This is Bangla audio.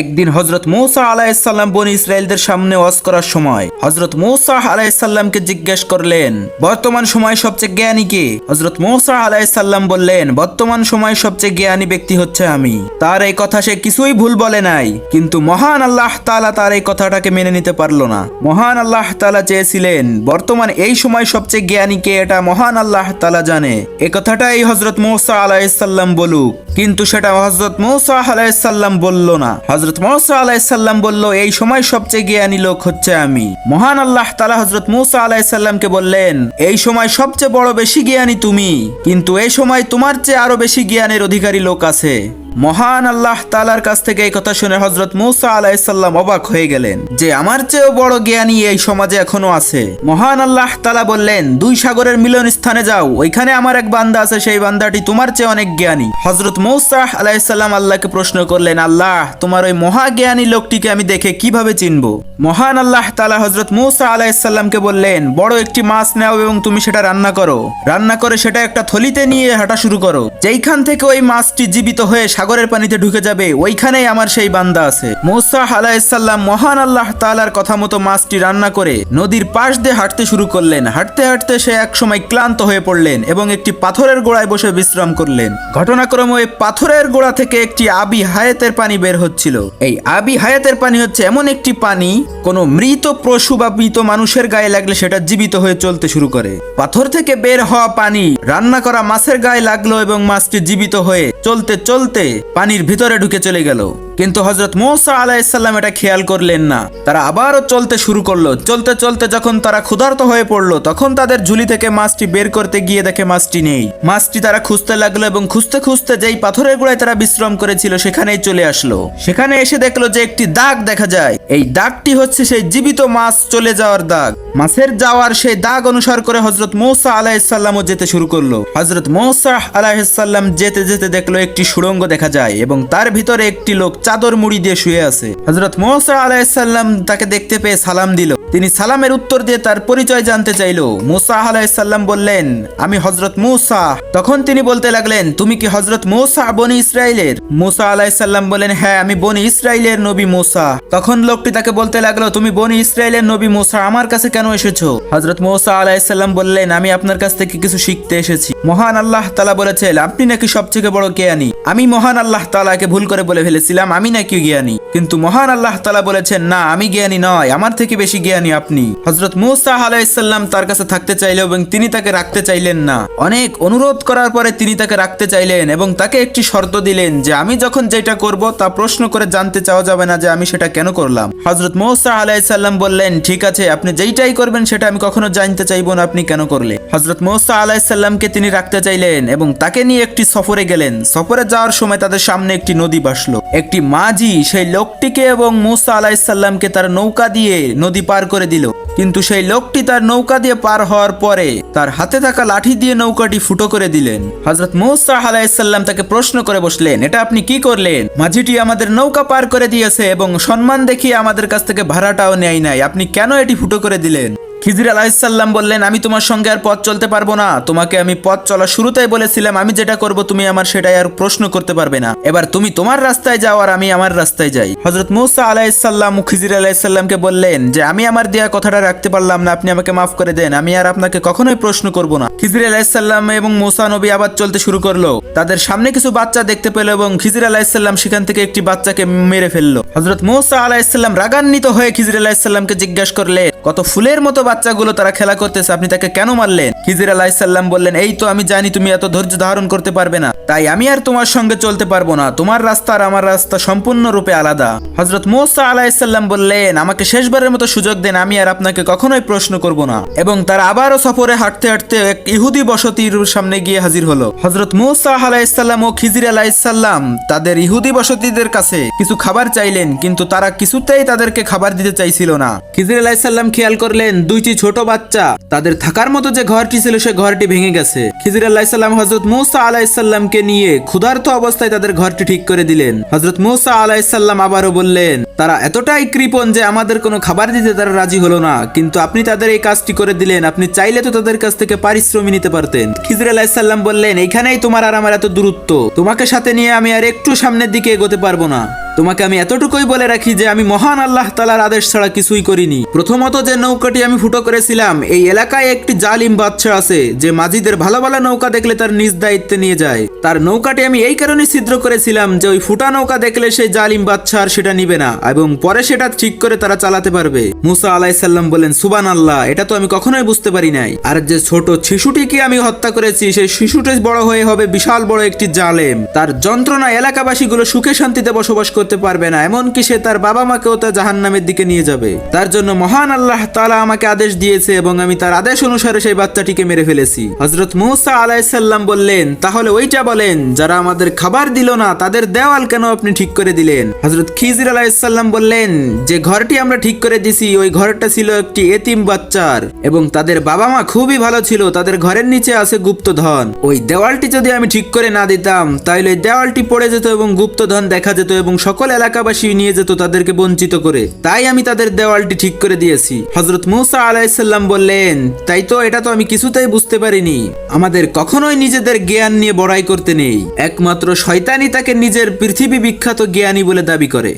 একদিন হজরত মৌসা আলাইসাল্লাম বনি ইসরায়েলদের সামনে ওয়াজ করার সময় হজরত মৌসা আলাইসাল্লামকে জিজ্ঞেস করলেন, বর্তমান সময় সবচেয়ে জ্ঞানী কে? হজরত মৌসা আলাইসাল্লাম বললেন, বর্তমান সময় সবচেয়ে জ্ঞানী ব্যক্তি হচ্ছে আমি। তার এই কথা সে কিছুই ভুল বলে নাই, কিন্তু মহান আল্লাহ তাআলা তার এই কথাটাকে মেনে নিতে পারল না। মহান আল্লাহ তাআলা চেয়েছিলেন, বর্তমান এই সময় সবচেয়ে জ্ঞানী কে এটা মহান আল্লাহ তালা জানে? এ কথাটাই হজরত মৌসা আলাইসাল্লাম বলুক, কিন্তু সেটা হজরত মৌসা আলাইসাল্লাম বলল না। হজরত মৌসা আলাইসাল্লাম বলল, এই সময় সবচেয়ে জ্ঞানী লোক হচ্ছে আমি। মহান আল্লাহ তালা হজরত মৌসা আলাইসাল্লামকে বললেন, এই সময় সবচেয়ে বড় বেশি জ্ঞানী তুমি, কিন্তু এই সময় তোমার চেয়ে আরও বেশি জ্ঞানের অধিকারী লোক আছে। মহান আল্লাহ তালার কাছ থেকে এই কথা শুনে হজরত মৌসা আলাইসাল্লাম অবাক হয়ে গেলেন যে, আমার চেয়েও বড় জ্ঞানী এই সমাজে এখনও আছে। মহান আল্লাহ তালা বললেন, দুই সাগরের মিলন স্থানে যাও, ওইখানে আমার এক বান্দা আছে, সেই বান্দাটি তোমার চেয়ে অনেক জ্ঞানী। হজরত মৌসা আলাইসাল্লাম আল্লাহকে প্রশ্ন করলেন, আল্লাহ, তোমার ওই মহাজ্ঞানী লোকটিকে আমি দেখে কীভাবে চিনব? মহান আল্লাহ তালা হজরত মৌসা আলাইসাল্লামকে বললেন, বড় একটি মাছ নাও এবং তুমি সেটা রান্না করো। রান্না করে সেটা একটা থলিতে নিয়ে হাঁটা শুরু করো। যেইখান থেকে ওই মাছটি জীবিত হয়ে সাগরের পানিতে ঢুকে যাবে, ওইখানেই আমার সেই বান্দা আছে। মৌসা আলাইসাল্লাম মহান আল্লাহ তালার কথা মতো মাছটি রান্না করে নদীর পাশ দিয়ে হাঁটতে শুরু করলেন। হাঁটতে হাঁটতে সে এক সময় ক্লান্ত হয়ে পড়লেন এবং একটি পাথরের গোড়ায় বসে বিশ্রাম করলেন। ঘটনাক্রমে ওই পাথরের গোড়া থেকে একটি আবি হায়াতের পানি বের হচ্ছিল। এই আবি হায়াতের পানি হচ্ছে এমন একটি পানি, কোনো মৃত পশু বা মৃত মানুষের গায়ে লাগলে সেটা জীবিত হয়ে চলতে শুরু করে। পাথর থেকে বের হওয়া পানি রান্না করা মাছের গায়ে লাগল এবং মাছটি জীবিত হয়ে চলতে চলতে পানির ভিতরে ঢুকে চলে গেল। কিন্তু হজরত মৌসা আলাইসাল্লাম এটা খেয়াল করলেন না। তারা আবারও চলতে শুরু করল। চলতে চলতে যখন তারা ক্ষুধার্ত হয়ে পড়ল, তখন তাদের ঝুলি থেকে মাছটি বের করতে গিয়ে দেখে মাছটি নেই। মাছটি তারা খুঁজতে লাগল এবং খুঁজতে খুঁজতে যেই পাথরের গোড়ায় তারা বিশ্রাম করেছিল, সেখানেই চলে আসলো। সেখানে এসে দেখল যে একটি দাগ দেখা যায়। এই দাগটি হচ্ছে সেই জীবিত মাছ চলে যাওয়ার দাগ। মাছের যাওয়ার সেই দাগ অনুসার করে হজরত মৌসা আলাইসাল্লামও যেতে শুরু করল। হজরত মৌসা আলাইসাল্লাম যেতে যেতে দেখল একটি সুড়ঙ্গ দেখা যায় এবং তার ভিতরে একটি লোক চাদর মুড়ি দিয়ে শুয়ে আছে। হজরত মোসা আলাইসাল্লাম তাকে দেখতে পেয়ে সালাম দিল। তিনি সালামের উত্তর দিয়ে তার পরিচয় জানতে চাইলো। মুসা আলাইসাল্লাম বললেন, আমি হজরত মুসা। তখন তিনি বলতে লাগলেন, তুমি কি হজরত মুসা, বনি ইসরায়েলের মুসা আলাইসাল্লাম বলেন হ্যাঁ আমি বনি ইসরায়েলের নবী মুসা। তখন লোকটি তাকে বলতে লাগল, তুমি বনি ইসরায়েলের নবী মুসা, আমার কাছে কেন এসেছ? হজরত মুসা আলাইসাল্লাম বললেন, আমি আপনার কাছ থেকে কিছু শিখতে এসেছি। মহান আল্লাহ তালা বলেছেন, আপনি নাকি সবথেকে বড় জ্ঞানী? আমি মহান আল্লাহ তালাকে ভুল করে বলে ফেলেছিলাম, আমি নাকি জ্ঞানী। কিন্তু মহান আল্লাহ তালা বলেছেন, না, আমি জ্ঞানী নয়, আমার থেকে বেশি জ্ঞানী আপনি। হজরত মুসা আলাইসাল্লাম তার কাছে থাকতে চাইলেন এবং তিনি তাকে রাখতে চাইলেন না। অনেক অনুরোধ করার পরে তিনি তাকে রাখতে চাইলেন এবং তাকে একটি শর্ত দিলেন যে আমি যখন যেটা করব তা প্রশ্ন করে জানতে চাওয়া যাবে না যে আমি সেটা কেন করলাম। হজরত মৌসা আলাইসাল্লাম বললেন, ঠিক আছে, আপনি যেইটাই করবেন সেটা আমি কখনো জানতে চাইব না আপনি কেন করলে। হজরত মৌসা আলাইসাল্লামকে তিনি রাখতে চাইলেন এবং তাকে নিয়ে একটি সফরে গেলেন। সফরে যাওয়ার সময় তাদের সামনে একটি নদী বাসলো একটি মাঝি সেই লোকটিকে এবং মৌসা আলাইসাল্লামকে তার নৌকা দিয়ে নদী পার করে দিল। কিন্তু সেই লোকটি তার নৌকা দিয়ে পার হওয়ার পরে তার হাতে থাকা লাঠি দিয়ে নৌকাটি ফুটো করে দিলেন। হজরত মৌসা তাকে প্রশ্ন করে বসলেন, এটা আপনি কি করলেন? মাঝিটি আমাদের নৌকা পার করে দিয়েছে এবং সম্মান দেখিয়ে আমাদের কাছ থেকে ভাড়াটাও নেয় নাই। আপনি কেন এটি ফুটো করে দিলেন? খিজির আলাহিসাল্লাম বললেন, আমি তোমার সঙ্গে আর পথ চলতে পারব না। তোমাকে আমি পথ চলা শুরুতেই বলেছিলাম, আমি যেটা করব তুমি আমার সেটাই আর প্রশ্ন করতে পারবে না। এবার তুমি তোমার রাস্তায় যাও আর আমি আমার রাস্তায় যাই। হজরত মৌসা আলাহিসাল্লাম খিজির আলাহিসাল্লামকে বললেন যে, আমি আমার দেয়া কথাটা রাখতে পারলাম না, আপনি আমাকে মাফ করে দেন, আমি আর আপনাকে কখনোই প্রশ্ন করব না। খিজির আলাহিসাল্লাম এবং মৌসা নবী আবার চলতে শুরু করল। তাদের সামনে কিছু বাচ্চা দেখতে পেল এবং খিজির আলাহিসাল্লাম সেখান থেকে একটি বাচ্চাকে মেরে ফেলল। হজরত মৌসা আলাহিসাল্লাম রাগান্বিত হয়ে খিজির আলাহিসাল্লামকে জিজ্ঞাসা করলে কত ফুলের মতো বাচ্চাগুলো তারা খেলা করতেছে আপনি তাকে কেন মারলেন? খিজির আলাহিসাল্লাম বললেন, এই তো আমি জানি তুমি এত ধৈর্য ধারণ করতে পারবে না। তাই আমি আর তোমার সঙ্গে চলতে পারব না। তোমার রাস্তা আর আমার রাস্তা সম্পূর্ণরূপে আলাদা। হজরত মৌসা আলাহিসাল্লাম বললেন, আমাকে শেষবারের মতো সুযোগ দেন, আমি আর আপনাকে কখনোই প্রশ্ন করব না। এবং তারা আবারও সফরে হাঁটতে হাঁটতে এক ইহুদি বসতির সামনে গিয়ে হাজির হলো। হজরত মোসা আলাহিসাল্লাম ও খিজির আলাহিসাল্লাম তাদের ইহুদি বসতিদের কাছে কিছু খাবার চাইলেন, কিন্তু তারা কিছুতেই তাদেরকে খাবার দিতে চাইছিল না। খিজির আলাহিসাল্লাম খেয়াল করলেন, দুইটি ছোট বাচ্চা তাদের থাকার মতো যে ঘরটি ছিল, সে ঘরটি ভেঙে গেছে। খিজির আলাহিসাল্লাম হজরত মৌসা আলাহিসাল্লামকে নিয়ে ক্ষুধার্ত অবস্থায় তাদের ঘরটি ঠিক করে দিলেন। হজরত মৌসা আলাহিসাল্লাম আবারও বললেন, তারা এতটাই কৃপণ যে আমাদের কোনো খাবার দিতে তারা রাজি হলো না, কিন্তু আপনি তাদের এই কাজটি করে দিলেন। আপনি চাইলে তো তাদের কাছ থেকে পারিশ্রমিক নিতে পারতেন। খিজির আলাহিসাল্লাম বললেন, এইখানেই তোমার আর আমার এত দূরত্ব। তোমাকে সাথে নিয়ে আমি আর একটু সামনের দিকে এগোতে পারব না। তোমাকে আমি এতটুকুই বলে রাখি যে আমি মহান আল্লাহ তালার আদেশ ছাড়া কিছুই করিনি। প্রথমত যে নৌকাটি আমি ফুটো করেছিলাম, এই এলাকায় একটি জালিম বাচ্চা আছে, যে মাঝিদের ভালো ভালো নৌকা দেখলে তার নিজ দায়িত্বে নিয়ে যায়। তার নৌকাটি আমি এই কারণে ছিদ্র করেছিলাম যে ওই ফুটা নৌকা দেখলে সেই জালিম বাচ্চা আর সেটা নিবে না, এবং পরে সেটা ঠিক করে তারা চালাতে পারবে। মুসা আলাইসাল্লাম বলেন সুবান আল্লাহ এটা তো আমি কখনোই বুঝতে পারি নাই। আর যে ছোট শিশুটিকে আমি হত্যা করেছি, সেই শিশুটি বড় হয়ে হবে বিশাল বড় একটি জালেম। তার যন্ত্রণা এলাকাবাসীগুলো সুখে শান্তিতে বসবাস করতে পারবে না। এমনকি সে তার বাবা মাকেও তা জাহান নামের দিকে নিয়ে যাবে। তার জন্য মহান আল্লাহ তালা আমাকে আদেশ দিয়েছে এবং আমি তার আদেশ অনুসারে সেই বাচ্চাটিকে মেরে ফেলেছি। হজরত মুসা আলাইসাল্লাম বললেন, তাহলে ওইটা বলেন, যারা আমাদের খাবার দিল না, তাদের দেওয়াল কেন আপনি ঠিক করে দিলেন? হজরত খিজির আলাইসাল্লাম বললেন, যে ঘরটি আমরা ঠিক করে দিছি, ওই ঘরটা ছিল একটি এতিম বাচ্চার এবং তাদের বাবা মা খুবই ভালো ছিল, তাদের ঘরের নিচে আছে গুপ্ত ধন ওই দেওয়ালটি যদি আমি ঠিক করে না দিতাম তাহলে দেওয়ালটি পড়ে যেত এবং গুপ্ত ধন দেখা যেত এবং সকল এলাকাবাসী নিয়ে যেত তাদেরকে বঞ্চিত করে। তাই আমি তাদের দেওয়ালটি ঠিক করে দিয়েছি। হজরত মুসা আলাইসাল্লাম বললেন, তাই তো এটা তো আমি কিছুতেই বুঝতে পারিনি। আমাদের কখনোই নিজেদের জ্ঞান নিয়ে বড়াই করতে নেই। একমাত্র শয়তানি তাকে নিজের পৃথিবী বিখ্যাত জ্ঞানী বলে দাবি করে।